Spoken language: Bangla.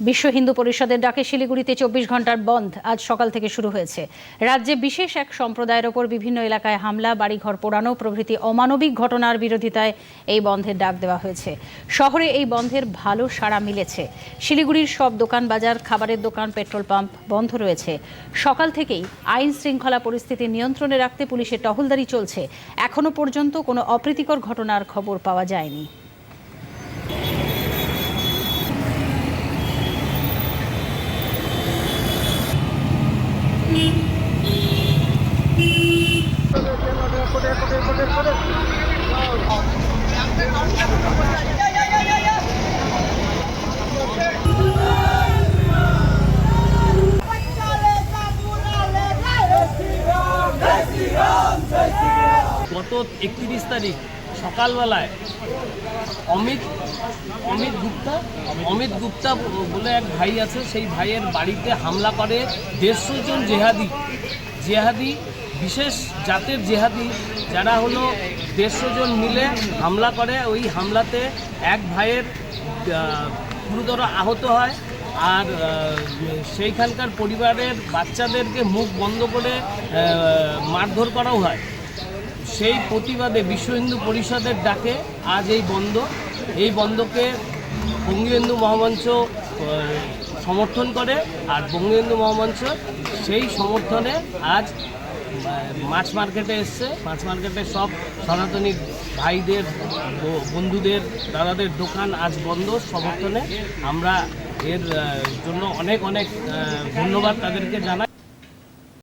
বিশ্ব হিন্দু পরিষদের ডাকে শিলিগুড়িতে চব্বিশ ঘণ্টার বন্ধ আজ সকাল থেকে শুরু হয়েছে। রাজ্যে বিশেষ এক সম্প্রদায়ের ওপর বিভিন্ন এলাকায় হামলা, বাড়িঘর পোড়ানো, প্রভৃতি অমানবিক ঘটনার বিরোধিতায় এই বন্ধের ডাক দেওয়া হয়েছে। শহরে এই বন্ধের ভালো সাড়া মিলেছে। শিলিগুড়ির সব দোকান বাজার, খাবারের দোকান, পেট্রোল পাম্প বন্ধ রয়েছে। সকাল থেকেই আইন শৃঙ্খলা পরিস্থিতি নিয়ন্ত্রণে রাখতে পুলিশের টহলদারি চলছে। এখনও পর্যন্ত কোনো অপ্রীতিকর ঘটনার খবর পাওয়া যায়নি। গত একত্রিশ তারিখ সকালবেলায় অমিত অমিত গুপ্তা অমিত গুপ্তা বলে এক ভাই আছে, সেই ভাইয়ের বাড়িতে হামলা করে দেড়শো জন জেহাদি। জেহাদি বিশেষ জাতের জেহাদি যারা হলো দেড়শো জন মিলে হামলা করে, ওই হামলাতে এক ভাইয়ের গুরুতর আহত হয় আর সেইখানকার পরিবারের বাচ্চাদেরকে মুখ বন্ধ করে মারধর করাও হয়। সেই প্রতিবাদে বিশ্ব হিন্দু পরিষদের ডাকে আজ এই বন্ধ। এই বন্ধকে বঙ্গবন্ধু মহামঞ্চ সমর্থন করে আর বঙ্গবন্ধু মহামঞ্চ সেই সমর্থনে আজ মাছ মার্কেটে এসছে। মাছ মার্কেটে সব সনাতনী ভাইদের বন্ধুদের, দাদাদের দোকান আজ বন্ধ সমর্থনে। আমরা এর জন্য অনেক অনেক ধন্যবাদ তাদেরকে জানাই।